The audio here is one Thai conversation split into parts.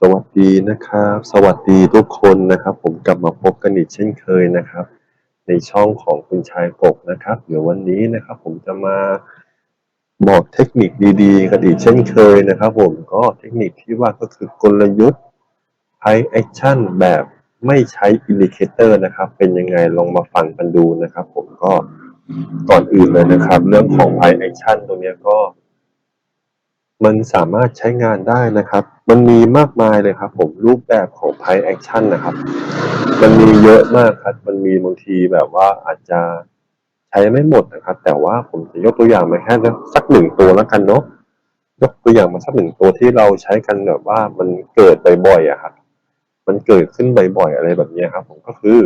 สวัสดีนะครับ สวัสดีทุกคนนะครับ ผมกลับมาพบกันอีกเช่นเคยนะครับ ในช่องของคุณชายปกนะครับ เดี๋ยววันนี้นะครับ ผมจะมาบอกเทคนิคดีๆกันอีกเช่นเคยนะครับ ผมก็เทคนิคที่ว่าก็คือกลยุทธ์ High Action แบบไม่ใช้อินดิเคเตอร์นะครับ เป็นยังไงลองมาฟังกันดูนะครับ ผมก็ก่อนอื่นเลยนะครับ เรื่องของ High Action ตรงเนี้ยก็ มันสามารถใช้งานได้นะครับ มันมีมากมายเลยครับ ผมรูปแบบของ Price Action นะครับ มันมีเยอะมากครับ มันมีบางทีแบบว่าอาจจะใช้ไม่หมดนะครับ แต่ว่าผมจะยกตัวอย่างมาแค่สักหนึ่งตัวแล้วกันเนาะยกตัวอย่างมาสักหนึ่งตัวที่เราใช้กันแบบว่ามันเกิดบ่อยๆอะครับ มันเกิดขึ้นบ่อยๆอะไรแบบนี้ครับ ผมก็คือ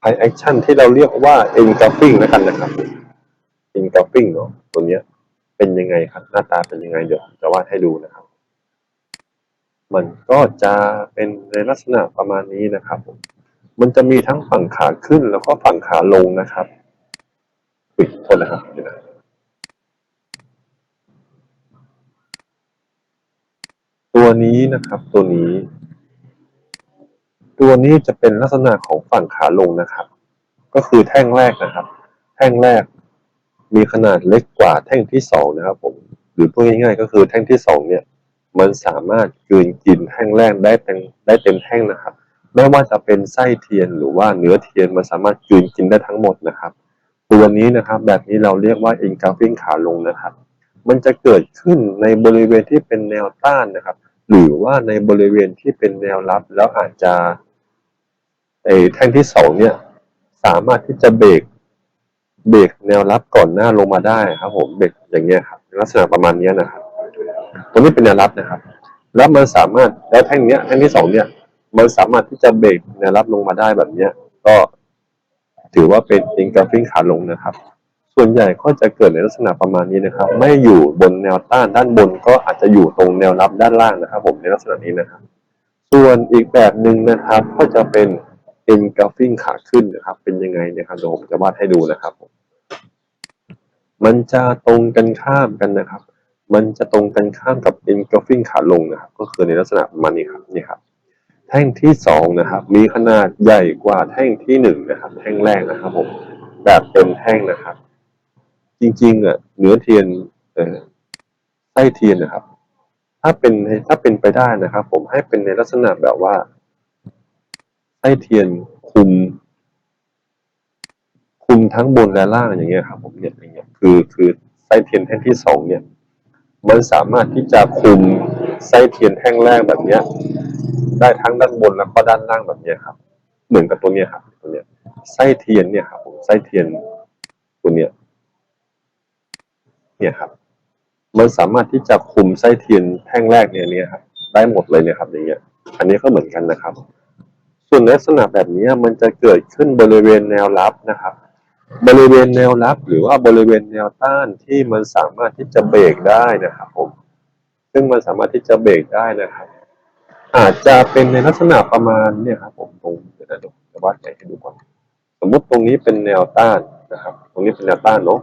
Price Action ที่เราเรียกว่า Engulfing แล้วกันนะครับ Engulfing เนาะตัวเนี้ย เป็นยังไงครับ หน้าตาเป็นยังไงเดี๋ยวจะวาดให้ดูนะครับ มันก็จะเป็นในลักษณะประมาณนี้นะครับผมมันจะมีทั้งฝั่งขาขึ้นแล้วก็ฝั่งขาลงนะครับอุ้ยโทษนะครับเดี๋ยวนะตัวนี้นะครับ ตัวนี้ ตัวนี้จะเป็นลักษณะของฝั่งขาลงนะครับ ก็คือแท่งแรกนะครับ แท่งแรก มีขนาดเล็กกว่าแท่งที่สองนะครับผมหรือพูดง่ายๆก็คือแท่งที่สองเนี่ย มันสามารถกืนกินแท่งแรกได้เต็มได้เต็มแท่งนะครับ ไม่ว่าจะเป็นไส้เทียนหรือว่าเนื้อเทียนมันสามารถกืนกินได้ทั้งหมดนะครับ ตัวนี้นะครับ แบบนี้เราเรียกว่า engulfing ขาลงนะครับ มันจะเกิดขึ้นในบริเวณที่เป็นแนวต้านนะครับ หรือว่าในบริเวณที่เป็นแนวรับแล้วอาจจะไอ้แท่งที่สองเนี่ย สามารถที่จะเบรก เบรกแนวรับก่อนหน้าลงมาได้ครับ ผมเบรกอย่างเงี้ยครับลักษณะประมาณเนี้ยนะครับตรงนี้เป็นแนวรับนะครับ แล้วมันสามารถแล้วแท่งเนี้ยแท่งที่สองเนี่ยมันสามารถที่จะเบรกแนวรับลงมาได้แบบเนี้ย ก็ถือว่าเป็น engulfing ขาลงนะครับ ส่วนใหญ่ก็จะเกิดในลักษณะประมาณนี้นะครับ ไม่อยู่บนแนวต้านด้านบนก็อาจจะอยู่ตรงแนวรับด้านล่างนะครับ ผมในลักษณะนี้นะครับ ส่วนอีกแบบหนึ่งนะครับ ก็จะเป็น engulfing ขาขึ้นนะครับ เป็นยังไงนี่ยครับเดี๋ยวผมจะวาดให้ดูนะครับผม มันจะตรงกันข้ามกันนะครับ มันจะตรงกันข้ามกับ engulfing ขาลงนะครับ ก็คือในลักษณะประมาณนี้ครับนี่ครับ แท่งที่สองนะครับ มีขนาดใหญ่กว่าแท่งที่หนึ่งนะครับ แท่งแรกนะครับผม แบบเต็มแท่งนะครับ จริงๆอะเนื้อเทียนไส้เทียนนะครับ ถ้าเป็นถ้าเป็นไปได้นะครับ ผมให้เป็นในลักษณะแบบว่าไส้เทียนคุม คุมทั้งบนและล่างอย่างเงี้ยครับ ผมเนี่ยอย่างเงี้ย คือคือไส้เทียนแท่งที่สองเนี่ย มันสามารถที่จะคุมไส้เทียนแท่งแรกแบบเนี้ย ได้ทั้งด้านบนแล้วก็ด้านล่างแบบเนี้ยครับ เหมือนกับตัวเนี้ยครับ ตัวเนี้ยไส้เทียนเนี่ยครับผมไส้เทียนตัวเนี้ยเนี่ยครับ มันสามารถที่จะคุมไส้เทียนแท่งแรกเนี่ยเนี่ยครับได้หมดเลยเนี่ยครับ อย่างเงี้ย อันนี้ก็เหมือนกันนะครับ ส่วนลักษณะแบบนี้มันจะเกิดขึ้นบริเวณแนวรับนะครับ บริเวณแนวรับหรือว่าบริเวณแนวต้านที่มันสามารถที่จะเบรกได้นะครับผม ซึ่งมันสามารถที่จะเบรกได้นะครับ อาจจะเป็นในลักษณะประมาณเนี่ยครับผมตรงเดี๋ยวนะเดี๋ยวจะวาดให้ดูก่อนสมมุติตรงนี้เป็นแนวต้านนะครับ ตรงนี้เป็นแนวต้านเนาะ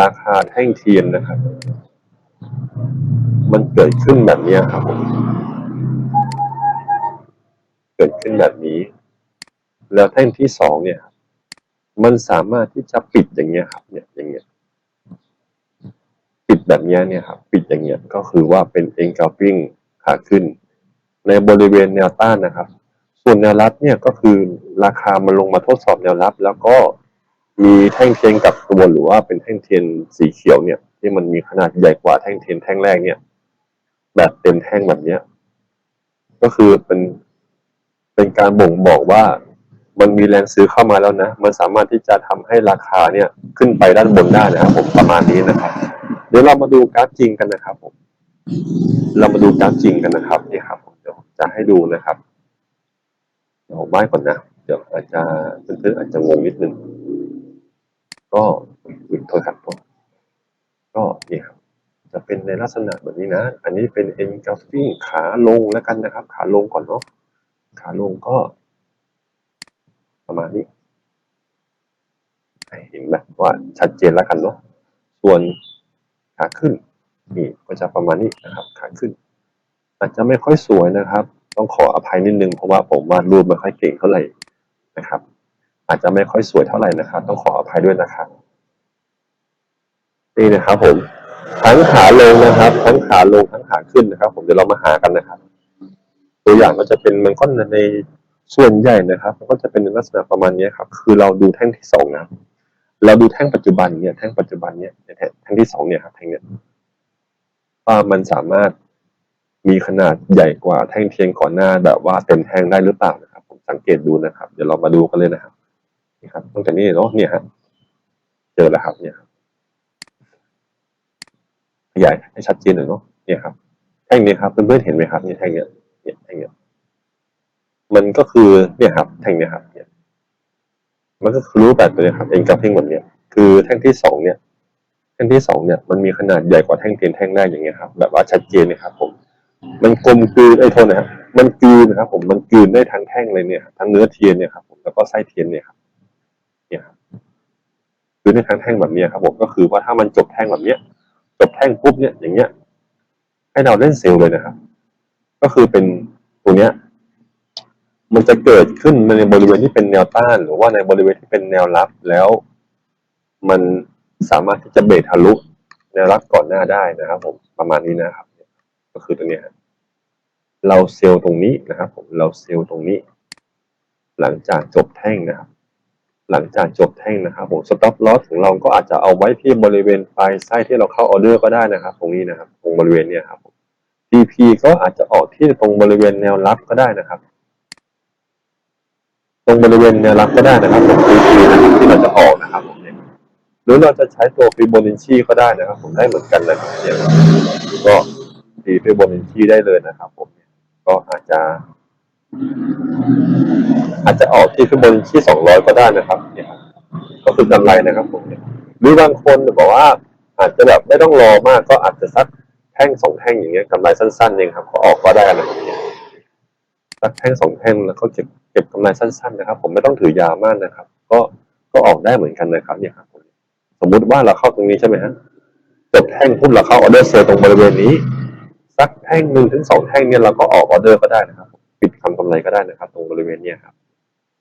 ราคาแท่งเทียนนะครับ มันเกิดขึ้นแบบนี้ครับผมเกิดขึ้นแบบนี้ แล้วแท่งที่สองเนี่ยครับ มันสามารถที่จะปิดอย่างเงี้ยครับ เนี่ยอย่างเงี้ย ปิดแบบเนี้ยเนี่ยครับ ปิดอย่างเงี้ยก็คือว่าเป็น engulfing ขาขึ้น ในบริเวณแนวต้านนะครับ ส่วนแนวรับเนี่ยก็คือราคามันลงมาทดสอบแนวรับ แล้วก็มีแท่งเทียนกับตัวหรือว่าเป็นแท่งเทียนสีเขียวเนี่ย ที่มันมีขนาดใหญ่กว่าแท่งเทียนแท่งแรกเนี่ย แบบเต็มแท่งแบบเนี้ย ก็คือเป็นเป็นการบ่งบอกว่า มันมีแรงซื้อเข้ามาแล้วนะ มันสามารถที่จะทำให้ราคาเนี่ยขึ้นไปด้านบนได้นะครับผมประมาณนี้นะครับ เดี๋ยวเรามาดูกราฟจริงกันนะครับผม เรามาดูกราฟจริงกันนะครับนี่ครับผมเดี๋ยวจะให้ดูนะครับเดี๋ยวผมไหว้ก่อนนะ เดี๋ยวอาจจะเพื่อนๆอาจจะงงนิดนึง ก็อุ๊ยโทษครับผมก็นี่ครับจะเป็นในลักษณะแบบนี้นะ อันนี้เป็น engulfing ขาลงแล้วกันนะครับ ขาลงก่อนเนาะ ขาลงก็ ประมาณนี้เห็นแบบว่าชัดเจนแล้วกันเนาะส่วนขาขึ้นนี่ก็จะประมาณนี้นะครับขาขึ้น อาจจะไม่ค่อยสวยนะครับ ต้องขออภัยนิดนึงเพราะว่าผมวาดรูปไม่ค่อยเก่งเท่าไหร่นะครับ อาจจะไม่ค่อยสวยเท่าไหร่นะครับ ต้องขออภัยด้วยนะครับนี่นะครับผมทั้งขาลงนะครับ ทั้งขาลงทั้งขาขึ้นนะครับ ผมเดี๋ยวเรามาหากันนะครับ ตัวอย่างก็จะเป็นมันก็ใน ส่วนใหญ่นะครับมันก็จะเป็นลักษณะประมาณนี้ครับ คือเราดูแท่งที่สองนะเราดูแท่งปัจจุบันเนี่ยแท่งปัจจุบันเนี่ยแท่งแท่งที่สองเนี่ยครับแท่งเนี่ยว่ามันสามารถมีขนาดใหญ่กว่าแท่งเทียนก่อนหน้าแบบว่าเต็มแท่งได้หรือเปล่านะครับ ผมสังเกตดูนะครับ เดี๋ยวเรามาดูกันเลยนะครับนี่ครับตั้งแต่นี้เนาะเนี่ยฮะเจอแล้วครับ เนี่ยครับขยายให้ชัดเจนหน่อยเนาะเนี่ยครับแท่งนี้ครับเพื่อนๆเห็นไหมครับเนี่ยแท่งเนี้ยเนี่ยแท่งเนี้ย มันก็คือเนี่ยครับแท่งเนี้ยครับเนี่ยมันก็คือรูปแบบตัวเนี้ยครับเองกับแท่งแบบเนี้ยคือแท่งที่สองเนี่ยแท่งที่สองเนี่ยมันมีขนาดใหญ่กว่าแท่งเทียนแท่งแรกอย่างเงี้ยครับแบบว่าชัดเจนนะครับ ผม มันกลมกลืนไอ้โทษนะครับมันกลืนนะครับ ผมมันกลืนได้ทั้งแท่งเลยเนี่ยทั้งเนื้อเทียนเนี่ยครับผมแล้วก็ไส้เทียนเนี่ยครับเนี่ยครับกลืนได้ทั้งแท่งแบบเนี้ยครับ ผมก็คือว่าถ้ามันจบแท่งแบบเนี้ย จบแท่งปุ๊บเนี่ยอย่างเงี้ย ให้เราเล่นเซลล์เลยนะครับ ก็คือเป็นตัวเนี้ย มันจะเกิดขึ้นในบริเวณที่เป็นแนวต้าน หรือว่าในบริเวณที่เป็นแนวรับแล้ว มันสามารถที่จะเบรทะลุแนวรับก่อนหน้าได้นะครับ ผมประมาณนี้นะครับ ก็คือตัวนี้เราเซลล์ตรงนี้นะครับ ผมเราเซลล์ตรงนี้ หลังจากจบแท่งนะครับ หลังจากจบแท่งนะครับผมสต็อปลอสของเราก็อาจจะเอาไว้ที่บริเวณปลายไส้ที่เราเข้าออเดอร์ก็ได้นะครับ ตรงนี้นะครับ ตรงบริเวณเนี้ยครับ TP ก็อาจจะออกที่ตรงบริเวณแนวรับก็ได้นะครับ ตรงบริเวณแนวรับก็ได้นะครับผม TP นะครับที่เราจะออกนะครับผมเนี่ยหรือเราจะใช้ตัวฟิโบนัชชีก็ได้นะครับ ผมได้เหมือนกันนะครับเนี่ยก็ตีฟิโบนัชชีได้เลยนะครับ ผมเนี่ยก็อาจจะ อาจจะออกที่ฟิโบนัชชีสองร้อยก็ได้นะครับ เนี่ยก็คือกำไรนะครับ ผมเนี่ยหรือบางคนบอกว่า อาจจะแบบไม่ต้องรอมากก็อาจจะสักแท่งสองแท่งอย่างเงี้ยกำไรสั้นๆเองครับ ก็ออกก็ได้นะครับเนี่ย สักแท่งสองแท่งแล้วก็เก็บเก็บกำไรสั้นๆนะครับ ผมไม่ต้องถือยาวมากนะครับ ก็ก็ออกได้เหมือนกันนะครับเนี่ยครับผมสมมุติว่าเราเข้าตรงนี้ใช่ไหมฮะจบแท่งปุ๊บเราเข้าออเดอร์เซลล์ตรงบริเวณนี้ สักแท่งหนึ่งถึงสองแท่งเนี่ยเราก็ออกออเดอร์ก็ได้นะครับ ปิดคำกำไรก็ได้นะครับ ตรงบริเวณเนี้ยครับ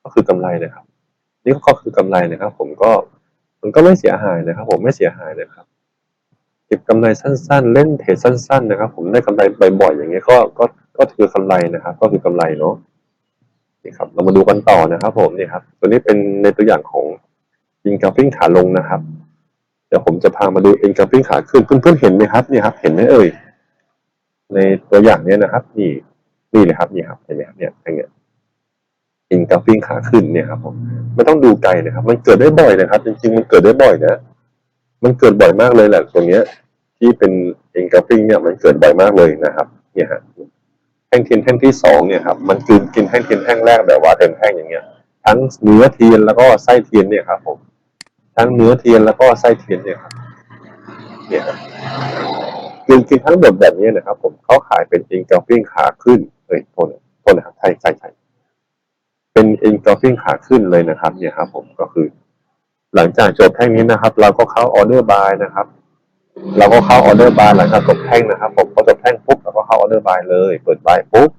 ก็คือกำไรนะครับ นี่ก็คือกำไรนะครับ ผมก็มันก็ไม่เสียหายนะครับ ผมไม่เสียหายนะครับ ก็บกำไรสั้น ๆ เล่นเทรดสั้น ๆ นะครับ ผมได้กำไรบ่อยๆอย่างเงี้ยก็ก็ก็คือกำไรนะครับ ก็คือกำไรเนาะนี่ครับ เรามาดูกันต่อนะครับ ผมนี่ครับ ตัวนี้เป็นในตัวอย่างของอินกราฟิ้งขาลงนะครับ เดี๋ยวผมจะพามาดูอินกราฟิ้งขาขึ้นเพื่อนๆเห็นไหมครับนี่ครับ เห็นไหมเอ่ยในตัวอย่างเนี้ยนะครับ นี่นี่เลยครับนี่ครับเห็นไหมครับเนี่ยอย่างเงี้ยอินกราฟิ้งขาขึ้นเนี่ยครับ ผมไม่ต้องดูไกลนะครับ มันเกิดได้บ่อยนะครับ จริงๆมันเกิดได้บ่อยนะมันเกิดบ่อยมากเลยแหละตัวเนี้ย ที่เป็นอินกราฟิ้งเนี่ยมันเกิดบ่อยมากเลยนะครับ เนี่ยฮะแท่งเทียนแท่งที่สองเนี่ยครับมันกินกินแท่งเทียนแท่งแรกแบบว่าเต็มแท่งอย่างเงี้ย ทั้งเนื้อเทียนแล้วก็ไส้เทียนเนี่ยครับผมทั้งเนื้อเทียนแล้วก็ไส้เทียนเนี่ยครับเนี่ยครับกินกินทั้งหมดแบบนี้นะครับ ผมเขาขายเป็นอินกราฟิ้งขาขึ้นเอ้ยโทษนะโทษนะครับใช่ใช่ใช่เป็นเอ็นกราฟิ้งขาขึ้นเลยนะครับ เนี่ยครับ ผมก็คือ หลังจากจบแท่งนี้นะครับ เราก็เข้าออเดอร์บายนะครับ เราก็เข้าออเดอร์บายหลังจากจบแท่งนะครับผมพอจบแท่งปุ๊บเราก็เข้าออเดอร์บายเลย เปิดบายปุ๊บ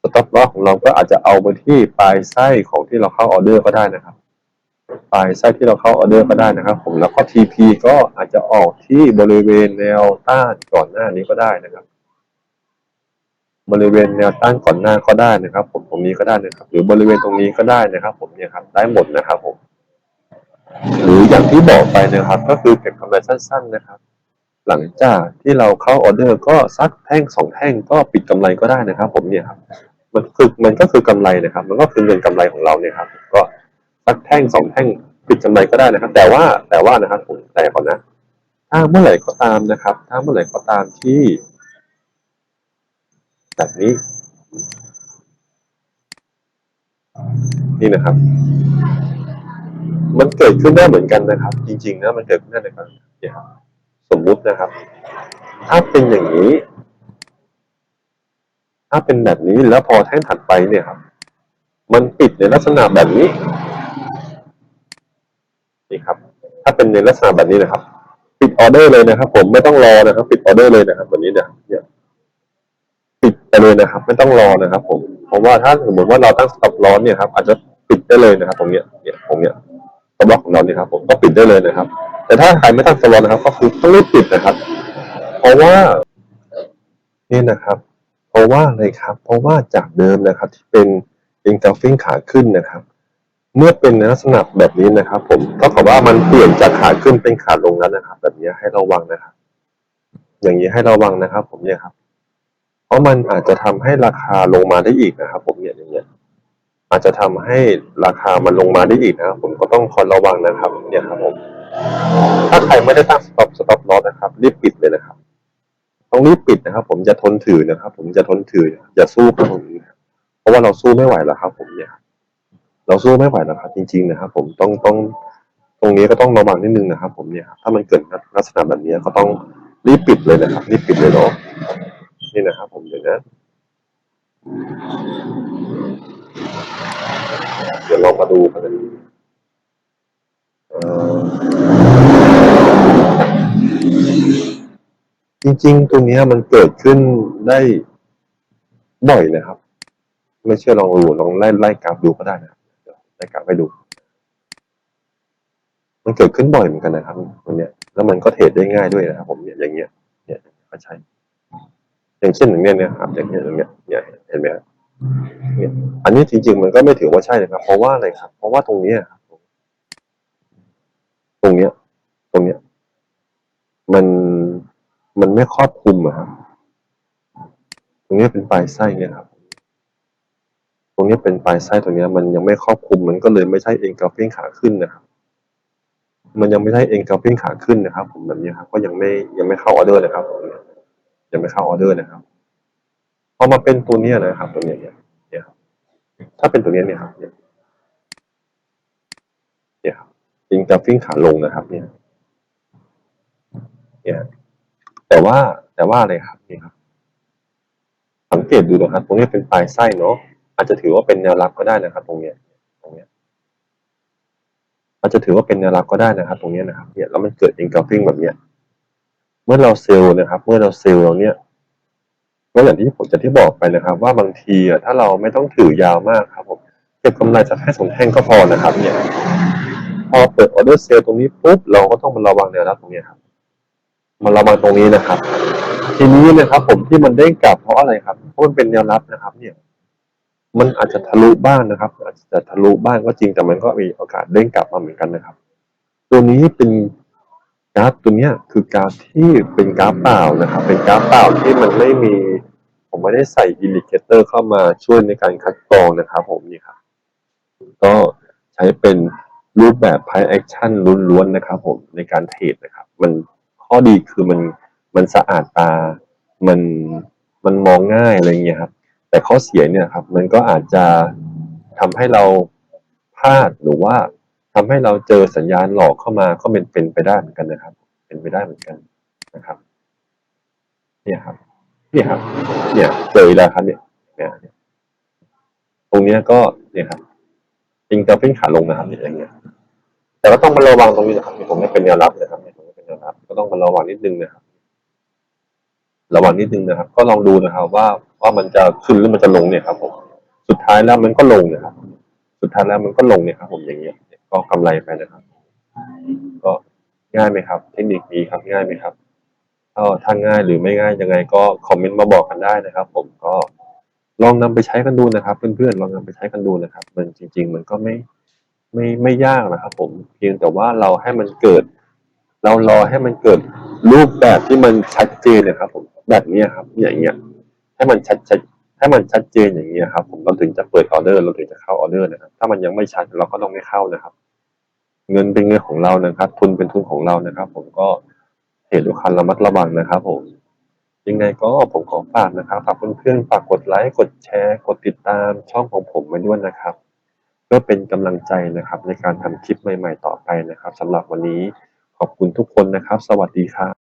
สต็อปลอสของเราก็อาจจะเอาไปที่ปลายไส้ของที่เราเข้าออเดอร์ก็ได้นะครับ ปลายไส้ที่เราเข้าออเดอร์ก็ได้นะครับ ผมแล้วก็ TP ก็อาจจะออกที่บริเวณแนวต้านก่อนหน้านี้ก็ได้นะครับ บริเวณแนวต้านก่อนหน้าก็ได้นะครับ ผมตรงนี้ก็ได้นะครับ หรือบริเวณตรงนี้ก็ได้นะครับ ผมเนี่ยครับได้หมดนะครับผมหรืออย่างที่บอกไปนะครับ ก็คือเก็บกำไรสั้น ๆ นะครับ หลังจากที่เราเข้าออเดอร์ก็สักแท่งสองแท่งก็ปิดกำไรก็ได้นะครับ ผมเนี่ยครับมันคือมันก็คือกำไรนะครับ มันก็คือเงินกำไรของเราเนี่ยครับ ก็สักแท่งสองแท่งปิดกำไรก็ได้นะครับ แต่ว่าแต่ว่านะครับผมแต่ก่อนนะถ้าเมื่อไหร่ก็ตามนะครับ ถ้าเมื่อไหร่ก็ตามที่แบบนี้ นี่นะครับ มันเกิดขึ้นได้เหมือนกันนะครับ จริงๆนะมันเกิดขึ้นได้นะครับเนี่ยครับ สมมุตินะครับ ถ้าเป็นอย่างนี้ ถ้าเป็นแบบนี้แล้วพอแท่งถัดไปเนี่ยครับ มันปิดในลักษณะแบบนี้นี่ครับ ถ้าเป็นในลักษณะแบบนี้นะครับ ปิดออเดอร์เลยนะครับ ผมไม่ต้องรอนะครับ ปิดออเดอร์เลยนะครับแบบนี้เนี่ยเนี่ยปิดไปเลยนะครับ ไม่ต้องรอนะครับ ผม เพราะว่าถ้าสมมติว่าเราตั้งสต็อปลอสเนี่ยครับ อาจจะปิดได้เลยนะครับ ตรงเนี้ยเนี่ยตรงเนี้ยสต็อปลอสของเราเนี่ยครับ ผมก็ปิดได้เลยนะครับ แต่ถ้าใครไม่ตั้งสต็อปลอสนะครับ ก็คือต้องรีบปิดนะครับ เพราะว่านี่นะครับ เพราะว่าอะไรครับ เพราะว่าจากเดิมนะครับ ที่เป็น engulfing ขาขึ้นนะครับ เมื่อเป็นในลักษณะแบบนี้นะครับ ผมก็กับว่ามันเปลี่ยนจากขาขึ้นเป็นขาลงแล้วนะครับ แบบนี้ให้ระวังนะครับ อย่างนี้ให้ระวังนะครับ ผมเนี่ยครับ เพราะมันอาจจะทำให้ราคาลงมาได้อีกนะครับ ผมเนี่ยอย่างเงี้ยอาจจะทำให้ราคามันลงมาได้อีกนะครับ ผมก็ต้องคอยระวังนะครับ เนี่ยครับผม ถ้าใครไม่ได้ตั้ง stop stop loss นะครับ รีบปิดเลยนะครับ ต้องรีบปิดนะครับ ผมจะทนถือนะครับ ผมจะทนถืออย่าสู้กับตรงนี้เพราะว่าเราสู้ไม่ไหวแล้วครับ ผมเนี่ย เราสู้ไม่ไหวแล้วครับจริง ๆ นะครับ ผมต้องต้องตรงนี้ก็ต้องระวังนิดนึงนะครับ ผมเนี่ยถ้ามันเกิดลักษณะแบบนี้ก็ต้องรีบปิดเลยนะครับ รีบปิดเลยเนาะนี่นะครับ ผมเดี๋ยวนะเดี๋ยวลองมาดูกันนะ จริงๆ ตรงนี้มันเกิดขึ้นได้บ่อยนะครับ ไม่เชื่อลองดูลองไล่ไล่กราฟดูก็ได้นะเดี๋ยวไล่กราฟให้ดู มันเกิดขึ้นบ่อยเหมือนกันนะครับตรงนี้แล้วมันก็เทรดได้ง่ายด้วยนะครับ ผมเนี่ยอย่างเงี้ย เนี่ยก็ใช่อย่างเช่นอย่างเนี้ยนะครับ อย่างเงี้ยอย่างเงี้ยเนี่ยเห็นไหมครับเนี่ยอันนี้จริงๆ มันก็ไม่ถือว่าใช่นะครับ เพราะว่าอะไรครับ เพราะว่าตรงเนี้ยครับ ตรงเนี้ย ตรงเนี้ย มันมันไม่ครอบคลุมอะครับ ตรงเนี้ยเป็นปลายไส้เนี่ยครับ ตรงเนี้ยเป็นปลายไส้ตรงเนี้ยมันยังไม่ครอบคลุมมันก็เลยไม่ใช่เอ็นกราฟิ้งขาขึ้นนะครับ มันยังไม่ใช่เอ็นกราฟิ้งขาขึ้นนะครับ ผมแบบนี้ครับ ก็ยังไม่ยังไม่เข้าออเดอร์นะครับยังไม่เข้าออเดอร์นะครับพอมาเป็นตัวเนี้ยนะครับ ตัวเนี้ยเนี่ยครับถ้าเป็นตัวเนี้ยเนี่ยครับ เนี่ยเนี่ยครับเอ็นกราฟปิ้งขาลงนะครับเนี่ยเนี่ยแต่ว่าแต่ว่าอะไรครับนี่ครับสังเกตดูนะครับ ตรงนี้เป็นปลายไส้เนาะอาจจะถือว่าเป็นแนวรับก็ได้นะครับ ตรงเนี้ยตรงเนี้ยอาจจะถือว่าเป็นแนวรับก็ได้นะครับ ตรงเนี้ยนะครับเนี่ยแล้วมันเกิด engulfing แบบเนี้ยเมื่อเราเซลล์นะครับ เมื่อเราเซลล์เราเนี่ยก็อย่างที่ผมจะที่บอกไปนะครับ ว่าบางทีอะถ้าเราไม่ต้องถือยาวมากครับผมเก็บกำไรสักแค่สองแท่งก็พอนะครับ เนี่ย อเปิดออเดอร์เซลล์ตรงนี้ปุ๊บเราก็ต้องมาระวังแนวรับตรงนี้ครับมาระวังตรงนี้นะครับ ทีนี้นะครับ ผมที่มันเด้งกลับเพราะอะไรครับเพราะมันเป็นแนวรับนะครับ เนี่ย มันอาจจะทะลุบ้างนะครับ อาจจะทะลุบ้างก็จริงแต่มันก็มีโอกาสเด้งกลับมาเหมือนกันนะครับ ตัวนี้เป็นกราฟตัวเนี้ยคือกราฟที่เป็นกราฟเปล่านะครับ เป็นกราฟเปล่าที่มันไม่มี ผมไม่ได้ใส่อินดิเคเตอร์เข้ามาช่วยในการคัดกรองนะครับ ผมนี่ครับก็ใช้เป็น รูปแบบ price action ล้วนๆนะครับผมในการเทรดนะครับ มันข้อดีคือมันมันสะอาดตา มันมันมองง่ายอะไรเงี้ยครับ แต่ข้อเสียเนี่ยครับ มันก็อาจจะทำให้เราพลาดหรือว่าทำให้เราเจอสัญญาณหลอกเข้ามาก็เป็นเป็นไปได้เหมือนกันนะครับ เป็นไปได้เหมือนกันนะครับ เนี่ยครับ เนี่ยครับ เนี่ยเจออีกแล้วครับเนี่ยเนี่ยตรงเนี้ยก็เนี่ยครับจริงจะเป็นขาลงนะครับเนี่ยอย่างเงี้ย แต่ก็ต้องมาระวังตรงนี้นะครับตรงนี้เป็นแนวรับนะครับเนี่เป็นแนวรับ ก็ต้องมาระวังนิดนึงนะครับ ระวังนิดนึงนะครับ ก็ลองดูนะครับ ว่าว่ามันจะขึ้นหรือมันจะลงเนี่ยครับ ผม สุดท้ายแล้วมันก็ลงนะครับ สุดท้ายแล้วมันก็ลงเนี่ยครับ ผมอย่างเงี้ย ก็กำไรไปนะครับ ก็ง่ายไหมครับ เทคนิคนี้ครับ ง่ายไหมครับถ้าถ้าง่ายหรือไม่ง่ายยังไงก็คอมเมนต์มาบอกกันได้นะครับ ผมก็ลองนำไปใช้กันดูนะครับ เพื่อนๆลองนำไปใช้กันดูนะครับ มันจริง ๆ มันก็ไม่ ไม่ไม่ยากนะครับผมเพียงแต่ว่าเราให้มันเกิด เรารอให้มันเกิดรูปแบบที่มันชัดเจนนะครับ ผมแบบนี้ครับอย่างเงี้ยให้มันชัดชัดให้มันชัดเจนอย่างนี้ครับ ผมเราถึงจะเปิดออเดอร์เราถึงจะเข้าออเดอร์นะครับ ถ้ามันยังไม่ชัดเราก็ต้องไม่เข้านะครับ เงินเป็นเงินของเรานะครับ ทุนเป็นทุนของเรานะครับ ผมก็เหตุด้วยควาระมัดระวังนะครับ ผมยังไงก็ผมขอฝากนะครับฝากเพื่อนๆฝากกดไลค์กดแชร์ กดติดตามช่องของผมไว้ด้วยนะครับ เพื่อเป็นกำลังใจนะครับในการทำคลิปใหม่ ๆ ต่อไปนะครับสำหรับวันนี้ขอบคุณทุกคนนะครับ สวัสดีครับ